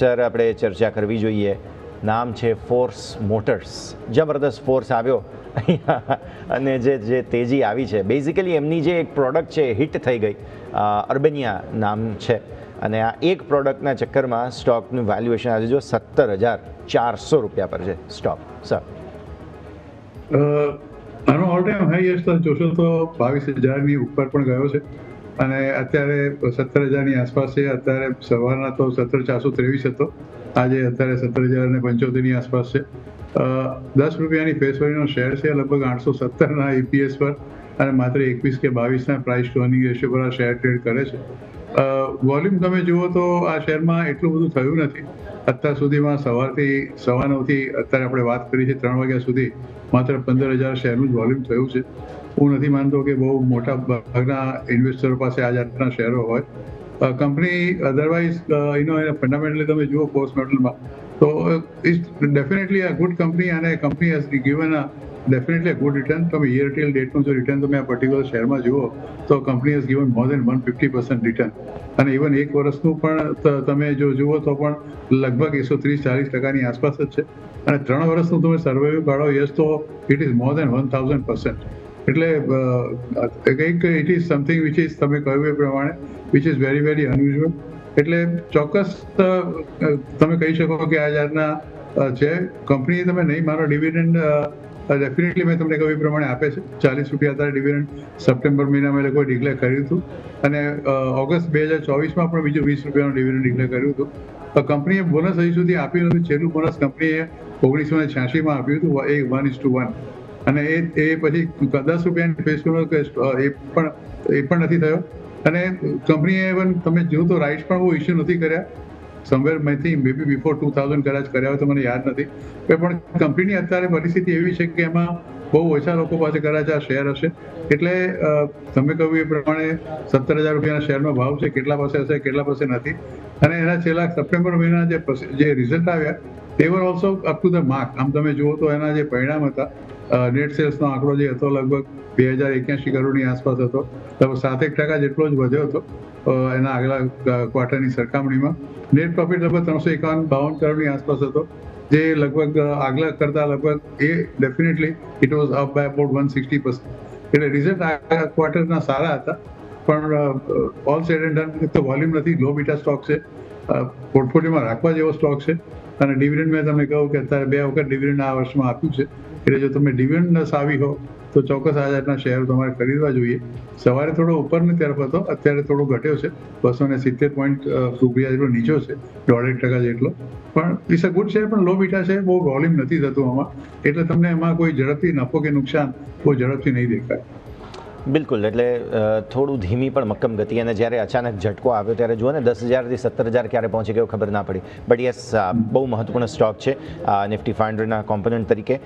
Sir, આપણે ચર્ચા કરવી જોઈએ. નામ છે ફોર્સ મોટર્સ જબરદસ્ત ફોર્સ આવ્યો. અને જે જે તેજી આવી છે. બેઝિકલી એમની જે એક પ્રોડક્ટ છે હિટ થઈ ગઈ. અર્બેનિયા નામ છે. અને આ એક પ્રોડક્ટના ચક્કરમાં સ્ટોકનું વેલ્યુએશન આજે જો સત્તર હજાર ચારસો રૂપિયા પર છે સ્ટોક સર આનો ઓલ ટાઈમ હાઈએસ્ટ જોશો તો બાવીસ હજારની ઉપર પણ ગયો છે. અને અત્યારે સત્તર હજારની આસપાસ છે. અત્યારે સવારના તો સત્તર ચારસો ત્રેવીસ હતો. આજે અત્યારે સત્તર હજાર ને પંચોતેરની આસપાસ છે. દસ રૂપિયાની ફેસવાળીનો શેર છે. લગભગ આઠસો સત્તરના ઈપીએસ પર અને માત્ર એકવીસ કે બાવીસના પ્રાઇસ ટુ અર્નિંગ રેશિયો પર આ શેર ટ્રેડ કરે છે. વોલ્યુમ તમે જુઓ તો આ શહેરમાં એટલું બધું થયું નથી. અત્યાર સુધીમાં સવારથી સવા નવથી અત્યારે આપણે વાત કરી છે ત્રણ વાગ્યા સુધી માત્ર પંદર હજાર શેરનું જ વોલ્યુમ થયું છે. હું નથી માનતો કે બહુ મોટા ભાગના ઇન્વેસ્ટરો પાસે આ જાતના શેરો હોય. કંપની અધરવાઇઝ એનો એને ફંડામેન્ટલી તમે જુઓ પોસ્ટ મેટલમાં તો a definitely company, good company અને has given given definitely definitely good good return તમે યર ટીલ ડેટનું જો રિટર્ન તમે આ પર્ટિક્યુલર શેરમાં જુઓ તો company has given more than one fifty percent return અને ઇવન એક વર્ષનું પણ તમે જો જુઓ તો પણ લગભગ એકસો ત્રીસ ચાલીસ ટકાની આસપાસ જ છે. અને ત્રણ વર્ષનું તમે સર્વાઈવ કાઢો યસ તો it is more than one thousand percent એટલે કંઈક it is something which is તમે કહ્યું એ પ્રમાણે which is very very unusual એટલે ચોક્કસ તમે કહી શકો કે આ જાતના છે. કંપની તમે નહીં, મારો ડિવિડન્ડ ડેફિનેટલી મેં તમને કહ્યું પ્રમાણે આપે છે. ચાલીસ રૂપિયા અત્યારે ડિવિડન્ડ સપ્ટેમ્બર મહિનામાં એ લોકોએ ડિક્લેર કર્યું હતું. અને ઓગસ્ટ બે હજાર ચોવીસમાં પણ બીજું વીસ રૂપિયાનું ડિવિડન્ડ ડિક્લેર કર્યું હતું. કંપનીએ બોનસ હજી સુધી આપ્યું નથી. છેલ્લું બોનસ કંપનીએ ઓગણીસો ને છ્યાસીમાં આપ્યું હતું, એ વન ઇસ ટુ વન અને એ એ પછી દસ રૂપિયાની ફેસ એ પણ એ પણ નથી થયો. અને કંપનીએ ઇવન તમે જોયું તો રાઇટ્સ પણ બહુ ઇસ્યુ નથી કર્યા. સમવેર મેથી મેબી બિફોર ટુ થાઉઝન્ડ કદાચ કર્યા હોય તો મને યાદ નથી. પણ કંપનીની અત્યારે પરિસ્થિતિ એવી છે કે એમાં બહુ ઓછા લોકો પાસે કદાચ આ શેર હશે. એટલે તમે કહ્યું એ પ્રમાણે સત્તર હજાર રૂપિયાના શેરનો ભાવ છે, કેટલા પાસે હશે, કેટલા પાસે નથી. અને એના છેલ્લા સપ્ટેમ્બર મહિના જે રિઝલ્ટ આવ્યા તે were also up to the mark આમ તમે જુઓ તો એના જે પરિણામ હતા નેટ સેલ્સનો આંકડો જે હતો લગભગ બે હજાર એક્યાસી કરોડની આસપાસ હતો. લગભગ સાતેક ટકા જેટલો જ વધ્યો હતો એના આગલા ક્વાર્ટરની સરખામણીમાં. નેટ પ્રોફિટ લગભગ ત્રણસો એકાવન બાવન કરોડની આસપાસ હતો, જે લગભગ આગલા કરતા લગભગ એ definitely it was up by about one sixty percent એટલે રિઝલ્ટ આ ક્વાર્ટરના સારા હતા, પણ ઓલ સેડ એન્ડ ડન તો વોલ્યુમ નથી લો બીટા સ્ટોક છે. પોર્ટફોલિયોમાં રાખવા જેવો સ્ટોક છે. અને ડિવિડન્ડ મેં તમને કહું કે અત્યારે બે વખત ડિવિડન્ડ આ વર્ષમાં આપ્યું છે. એટલે જો તમે ડિવિડન્ડ સાવી હો તો ચોક્કસ આ જાતના શેર તમારે ખરીદવા જોઈએ. સવારે થોડો ઉપરની તરફ હતો, અત્યારે થોડો ઘટ્યો છે. બસો ને સિત્તેર પોઈન્ટ રૂપિયા જેટલો નીચો છે, દોઢેક ટકા જેટલો. પણ ઇટ્સ અ ગુડ શેર પણ લો બીટા છે બહુ વોલ્યુમ નથી થતું આમાં. એટલે તમને એમાં કોઈ ઝડપથી નફો કે નુકસાન બહુ ઝડપથી નહીં દેખાય. બિલકુલ, એટલે થોડું ધીમી પણ મક્કમ ગતિ. અને જ્યારે અચાનક ઝટકો આવ્યો, ત્યારે જુઓ ને, દસ હજારથી સત્તર હજાર ક્યારે પહોંચી ગયો ખબર ના પડી. બટ યસ બહુ મહત્વપૂર્ણ સ્ટોક છે નિફ્ટી ફાઇવ હંડ્રેડના કોમ્પોનન્ટ તરીકે.